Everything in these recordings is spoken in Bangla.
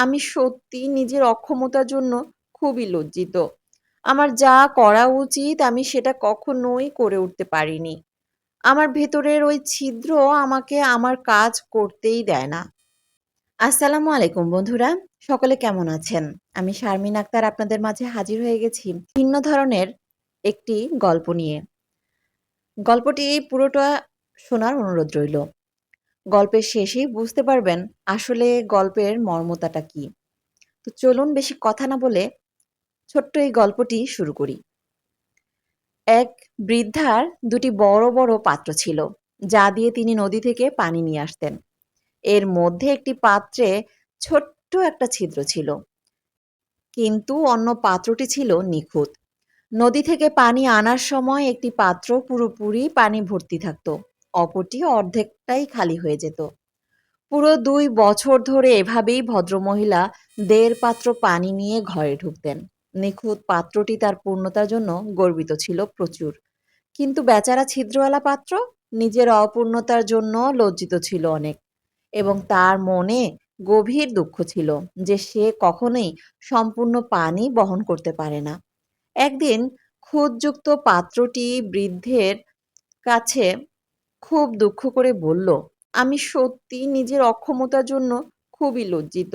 আমি সত্যি নিজের অক্ষমতার জন্য খুবই লজ্জিত। আমার যা করা উচিত আমি সেটা কখনোই করে উঠতে পারিনি। আমার ভেতরের ওই ছিদ্র আমাকে আমার কাজ করতেই দেয় না। আসসালামু আলাইকুম বন্ধুরা। সকলে কেমন আছেন? আমি শারমিন আক্তার আপনাদের মাঝে হাজির হয়ে গেছি ভিন্ন ধরনের একটি গল্প নিয়ে। গল্পটি পুরোটা শোনার অনুরোধ রইল। গল্পের শেষেই বুঝতে পারবেন আসলে গল্পের মর্মতাটা কী। তো চলুন বেশি কথা না বলে ছোট্ট এই গল্পটি শুরু করি। এক বৃদ্ধার দুটি বড় বড় পাত্র ছিল, যা দিয়ে তিনি নদী থেকে পানি নিয়ে আসতেন। এর মধ্যে একটি পাত্রে ছোট্ট একটা ছিদ্র ছিল। কিন্তু অন্য পাত্রটি ছিল নিখুঁত। নদী থেকে পানি আনার সময় একটি পাত্র পুরোপুরি পানি ভর্তি থাকত অপরটি অর্ধেকটাই খালি হয়ে যেত। পুরো দুই বছর ধরে এভাবেই ভদ্রমহিলা দেড় পাত্র পানি নিয়ে ঘরে ঢুকতেন। নিখুঁত পাত্রটি তার পূর্ণতার জন্য গর্বিত ছিল প্রচুর। কিন্তু বেচারা ছিদ্রওয়ালা পাত্র নিজের অপূর্ণতার জন্য লজ্জিত ছিল অনেক এবং তার মনে গভীর দুঃখ ছিল যে সে কখনোই সম্পূর্ণ পানি বহন করতে পারে না। একদিন খুদযুক্ত পাত্রটি বৃদ্ধের কাছে খুব দুঃখ করে বলল, আমি সত্যি নিজের অক্ষমতার জন্য খুবই লজ্জিত।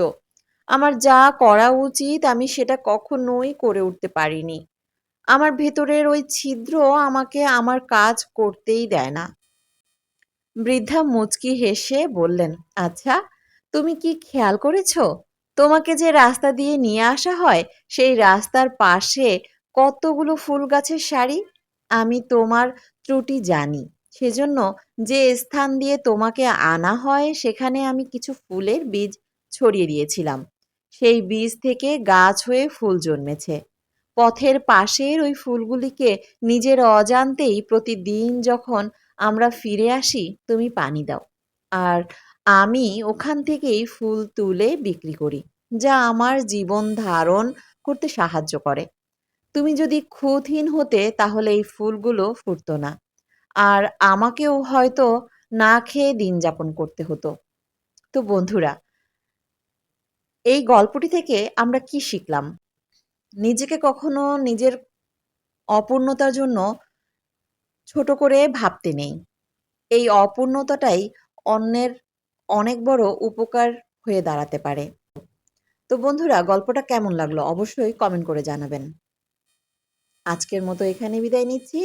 আমার যা করা উচিত আমি সেটা কখনোই করে উঠতে পারিনি। আমার ভেতরের ওই ছিদ্র আমাকে আমার কাজ করতেই দেয় না। বৃদ্ধা মুচকি হেসে বললেন আচ্ছা তুমি কি খেয়াল করেছ? তোমাকে যে রাস্তা দিয়ে নিয়ে আসা হয়, সেই রাস্তার পাশে কতগুলো ফুল গাছের সারি? আমি তোমার ত্রুটি জানি। সেজন্য যে স্থান দিয়ে তোমাকে আনা হয়, সেখানে আমি কিছু ফুলের বীজ ছড়িয়ে দিয়েছিলাম। সেই বীজ থেকে গাছ হয়ে ফুল জন্মেছে। পথের পাশের ওই ফুলগুলিকে নিজের অজান্তেই প্রতিদিন যখন আমরা ফিরে আসি, তুমি পানি দাও। আর আমি ওখান থেকেই ফুল তুলে বিক্রি করি, যা আমার জীবন ধারণ করতে সাহায্য করে। তুমি যদি খুঁতহীন হতে, তাহলে এই ফুলগুলো ফুটতো না। আর আমাকেও হয়তো না খেয়ে দিন যাপন করতে হতো। তো বন্ধুরা, এই গল্পটি থেকে আমরা কি শিখলাম? নিজেকে কখনো নিজের অপূর্ণতার জন্য ছোট করে ভাবতে নেই। এই অপূর্ণতাটাই অন্যের অনেক বড় উপকার হয়ে দাঁড়াতে পারে। তো বন্ধুরা, গল্পটা কেমন লাগল অবশ্যই কমেন্ট করে জানাবেন। আজকের মতো এখানে বিদায় নিচ্ছি।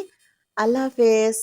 আল্লাহ হাফেজ।